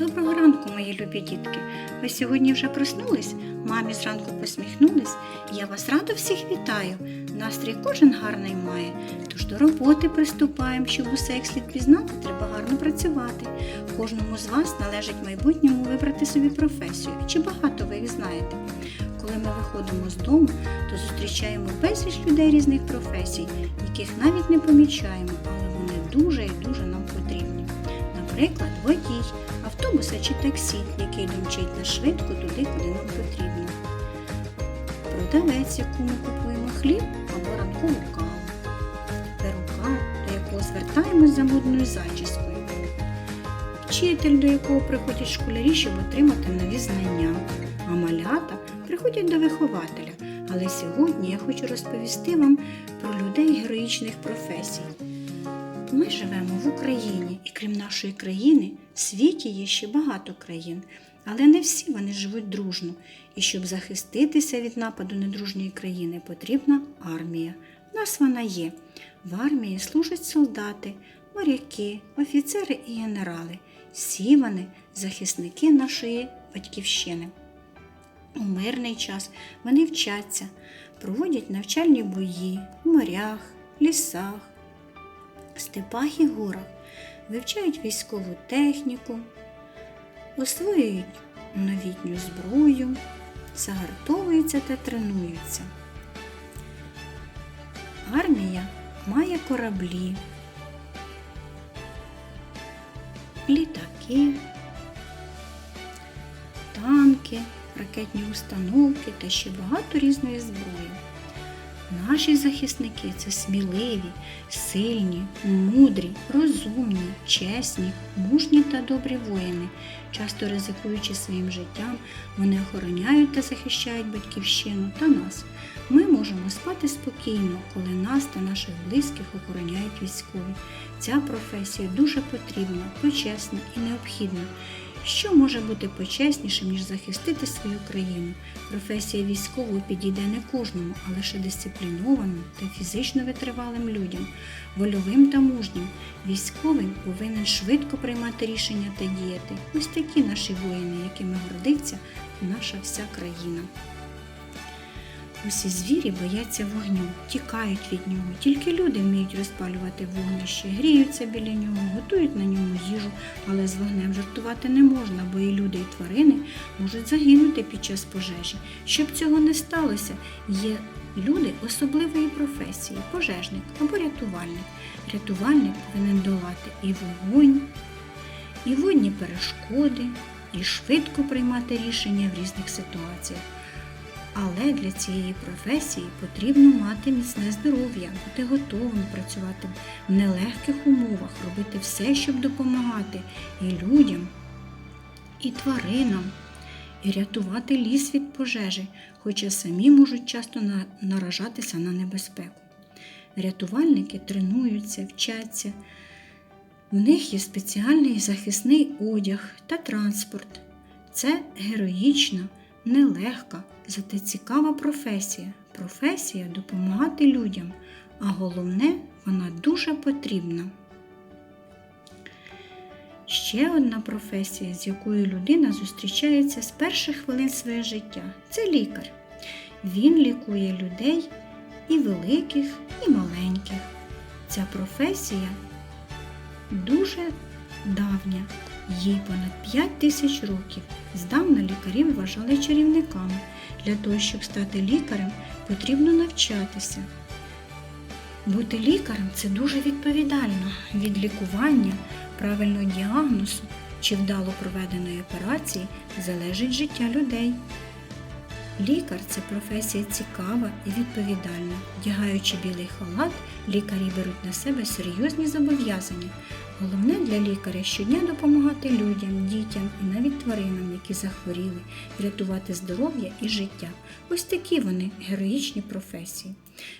Доброго ранку, мої любі дітки. Ви сьогодні вже проснулись? Мамі зранку посміхнулись. Я вас радо всіх вітаю. Настрій кожен гарний має. Тож до роботи приступаємо, щоб усе як слід пізнати, треба гарно працювати. Кожному з вас належить в майбутньому вибрати собі професію. Чи багато ви їх знаєте? Коли ми виходимо з дому, то зустрічаємо безліч людей різних професій, яких навіть не помічаємо, але вони дуже і дуже нам потрібні. Наприклад, водій, автобуса чи таксі, який домчить нас швидко туди, куди нам потрібно. Продавець, якому купуємо хліб або ранкову каву. Перукар, до якого звертаємось за модною зачіскою. Вчитель, до якого приходять школярі, щоб отримати нові знання. А малята приходять до вихователя. Але сьогодні я хочу розповісти вам про людей героїчних професій. Ми живемо в Україні, і крім нашої країни, в світі є ще багато країн, але не всі вони живуть дружно. І щоб захиститися від нападу недружньої країни, потрібна армія. В нас вона є. В армії служать солдати, моряки, офіцери і генерали. Всі вони захисники нашої батьківщини. У мирний час вони вчаться, проводять навчальні бої в морях, лісах, степах і горах, вивчають військову техніку, освоюють новітню зброю, загартовуються та тренуються. Армія має кораблі, літаки, танки, ракетні установки та ще багато різної зброї. Наші захисники це сміливі, сильні, мудрі, розумні, чесні, мужні та добрі воїни. Часто ризикуючи своїм життям, вони охороняють та захищають батьківщину та нас. Ми можемо спати спокійно, коли нас та наших близьких охороняють військові. Ця професія дуже потрібна, почесна і необхідна. Що може бути почеснішим, ніж захистити свою країну? Професія військового підійде не кожному, а лише дисциплінованим та фізично витривалим людям, вольовим та мужнім. Військовий повинен швидко приймати рішення та діяти. Ось такі наші воїни, якими гордиться наша вся країна. Усі звірі бояться вогню, тікають від нього. Тільки люди вміють розпалювати вогнище, гріються біля нього, готують на ньому їжу, але з вогнем жартувати не можна, бо і люди, і тварини можуть загинути під час пожежі. Щоб цього не сталося, є люди особливої професії пожежник або рятувальник. Рятувальник повинен долати і вогонь, і водні перешкоди, і швидко приймати рішення в різних ситуаціях. Але для цієї професії потрібно мати міцне здоров'я, бути готовим працювати в нелегких умовах, робити все, щоб допомагати і людям, і тваринам, і рятувати ліс від пожежі, хоча самі можуть часто наражатися на небезпеку. Рятувальники тренуються, вчаться. В них є спеціальний захисний одяг та транспорт. Це героїчна, нелегка, зате цікава професія. Професія допомагати людям, а головне, вона дуже потрібна. Ще одна професія, з якою людина зустрічається з перших хвилин своє життя це лікар. Він лікує людей і великих, і маленьких. Ця професія дуже давня, їй понад 5 тисяч років. Здавна лікарів вважали чарівниками. Для того, щоб стати лікарем, потрібно навчатися. Бути лікарем це дуже відповідально. Від лікування, правильного діагнозу чи вдало проведеної операції залежить життя людей. Лікар це професія цікава і відповідальна. Вдягаючи білий халат, лікарі беруть на себе серйозні зобов'язання. Головне для лікаря щодня допомагати людям, дітям і навіть тваринам, які захворіли, рятувати здоров'я і життя. Ось такі вони героїчні професії.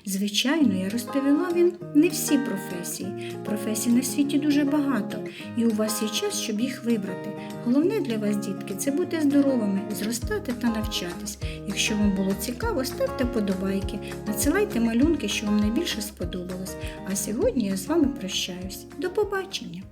Звичайно, я розповіла він не всі професії. Професій на світі дуже багато, і у вас є час, щоб їх вибрати. Головне для вас, дітки, це бути здоровими, зростати та навчатись. Якщо вам було цікаво, ставте подобайки, надсилайте малюнки, що вам найбільше сподобалось. А сьогодні я з вами прощаюсь. До побачення!